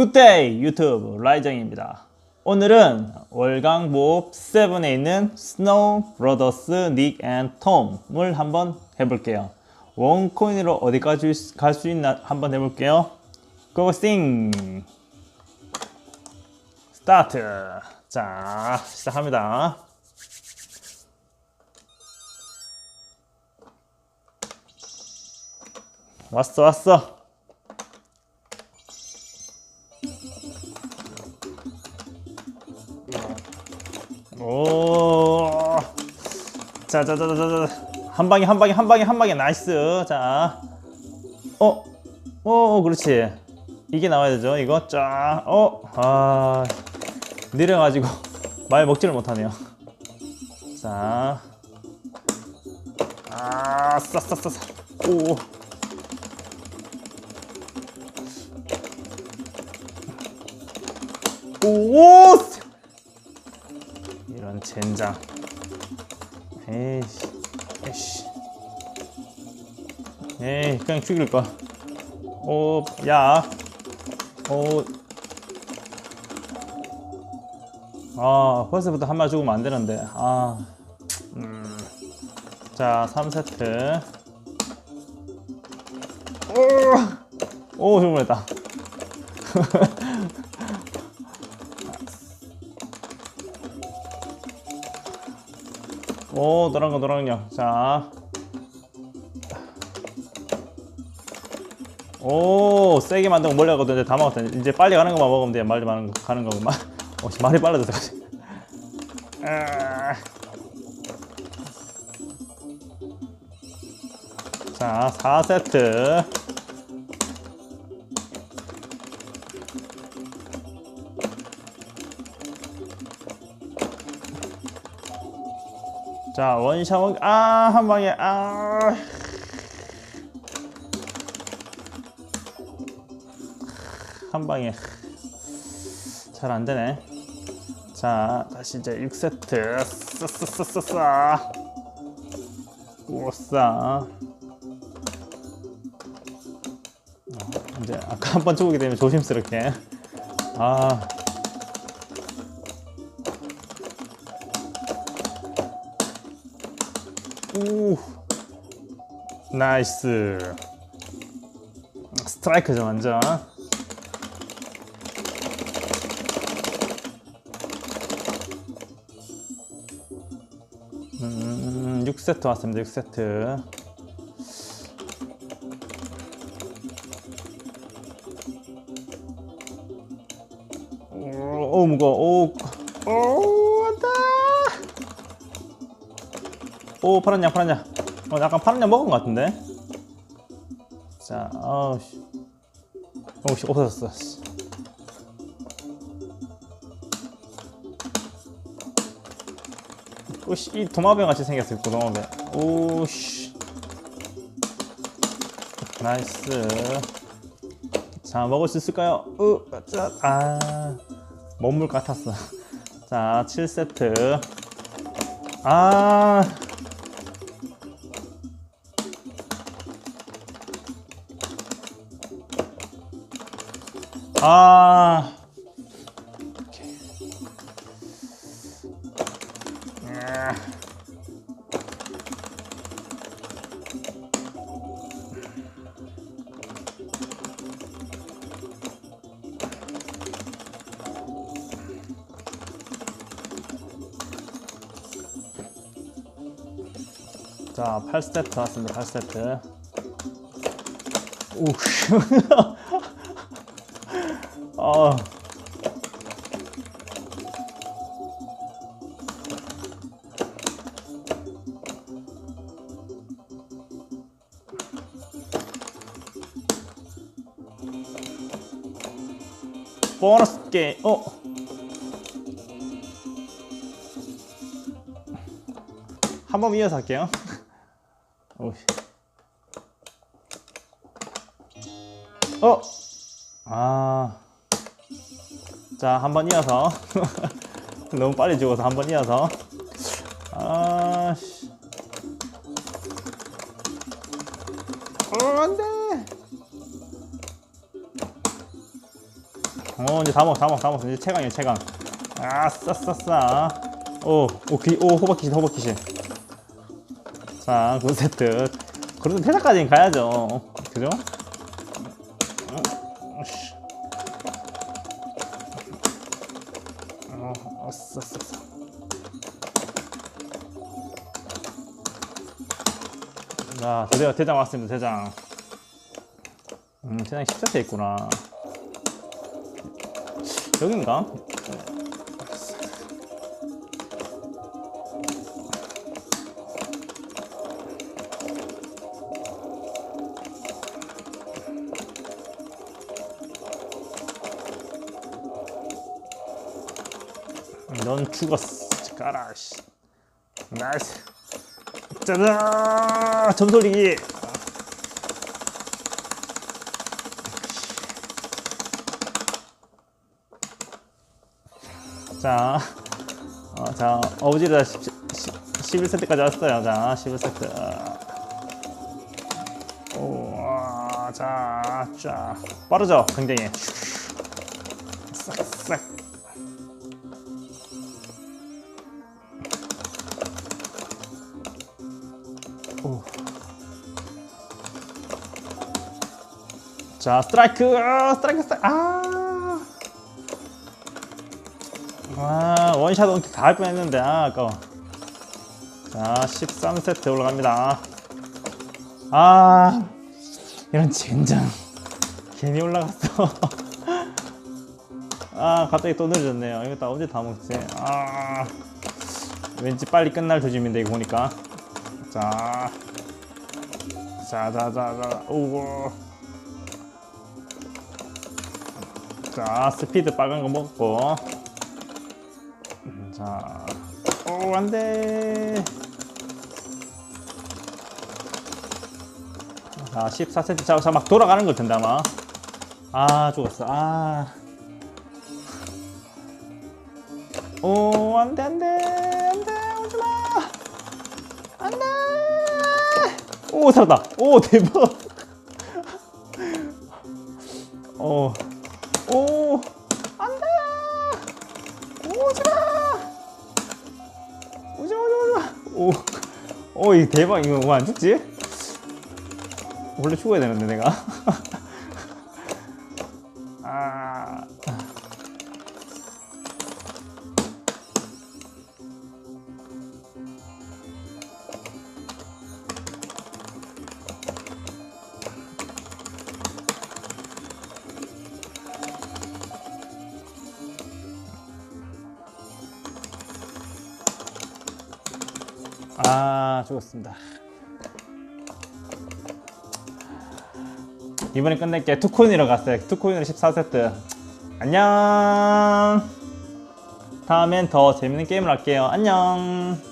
굿데이 유튜브 라이정입니다. 오늘은 월강보업 7에 있는 스노우 브로더스 닉 앤 톰을 한번 해볼게요. 원코인으로 어디까지 갈 수 있나 한번 해볼게요. 고싱 스타트 자 시작합니다. 왔어 왔어 자, 자, 자, 자, 자, 자. 한 방에, 한 방에, 한 방에, 한 방에, 나이스. 자. 어, 어, 그렇지. 이게 나와야 되죠, 이거. 쫙. 어, 아. 느려가지고 말 먹지를 못하네요. 자. 아, 싸, 싸, 싸, 싸. 오. 오! 이런 젠장. 에이씨, 에이씨. 에이, 그냥 죽일 거. 오, 야. 오. 아, 벌써부터 한 마리 죽으면 안 되는데. 아. 음. 자, 3세트. 오! 오, 죽을 뻔했다. 오 노란 거 노란 거. 자. 오 세게 만들고 멀리 가거든. 다 먹었다. 이제 빨리 가는 것만 먹으면 돼. 말리 가는 거 가는 거구만. 어, 말이 빨라졌어. 아. 자, 4세트. 자, 원샷, 아, 한 방에, 아. 한 방에. 잘 안 되네. 자, 다시 이제 6세트. 싸싸싸싸싸. 오싸. 어, 이제 아까 한번 죽게 되면 조심스럽게. 아. 오. 나이스. 스트라이크죠 완전. 음, 6세트 왔습니다 6세트. 오, 오 무거워. 오, 오 오 파란 양 파란 양 어, 약간 파란 양 먹은 것 같은데? 자 어우씨. 오씨 없어졌어. 씨. 오씨 이 도마뱀 같이 생겼어요 도마뱀. 오씨. 나이스. 자 먹을 수 있을까요? 으자아. 먹물 같았어. 자 7세트. 아 아. 자, 8세트 왔습니다. 8세트. 오. 아. 보너스 게임. 어. 한 번 이어서 할게요. 어. 아. 자, 한 번 이어서. 너무 빨리 죽어서 한 번 이어서. 아, 씨. 어, 안 돼. 어 이제 다 먹어 다 먹어 다 먹어 이제 최강이야 최강 아싸 싸싸 오오 오, 호박귀신 호박귀신 자 9세트 그래도 퇴사까지는 가야죠 그죠? 어, 씨. 어, 아싸 싸 싸 자 드디어 대장 왔습니다 대장 음 대장이 10세트에 있구나 여긴가? 넌 죽었어 가라 씨 나이스 짜잔 점소리기 자, 어, 자 어부지르다 11세트까지 왔어요. 자, 11세트. 오, 아, 자, 자, 빠르죠, 굉장히. 자, 스트라이크, 아, 스트라이크, 스트라이크, 아. 아 원샷 원킥 다 할 뻔했는데 아 아까워. 자 13세트 올라갑니다. 아. 이런 젠장. 괜히 올라갔어. 아 갑자기 또 늦어졌네요. 이거 다 언제 다 먹지? 아. 왠지 빨리 끝날 조짐인데 이거 보니까. 자. 자자자자. 오고 자 스피드 빨간 거 먹고 자, 오, 안 돼. 자, 14cm. 자, 자, 막 돌아가는 걸 텐데, 아마. 아, 죽었어. 아. 오, 안 돼, 안 돼. 안 돼. 오지 마. 안 돼. 오, 살았다. 오, 대박. 오, 오, 안 돼. 오지 마. 오지 마, 오지 마, 오지 마. 오, 오, 이 대박. 이거 왜안 죽지? 원래 죽어야 되는데 내가. 아. 아, 죽었습니다. 이번에 끝낼게. 투코인으로 갔어요. 투코인으로 14세트. 안녕. 다음엔 더 재밌는 게임을 할게요. 안녕.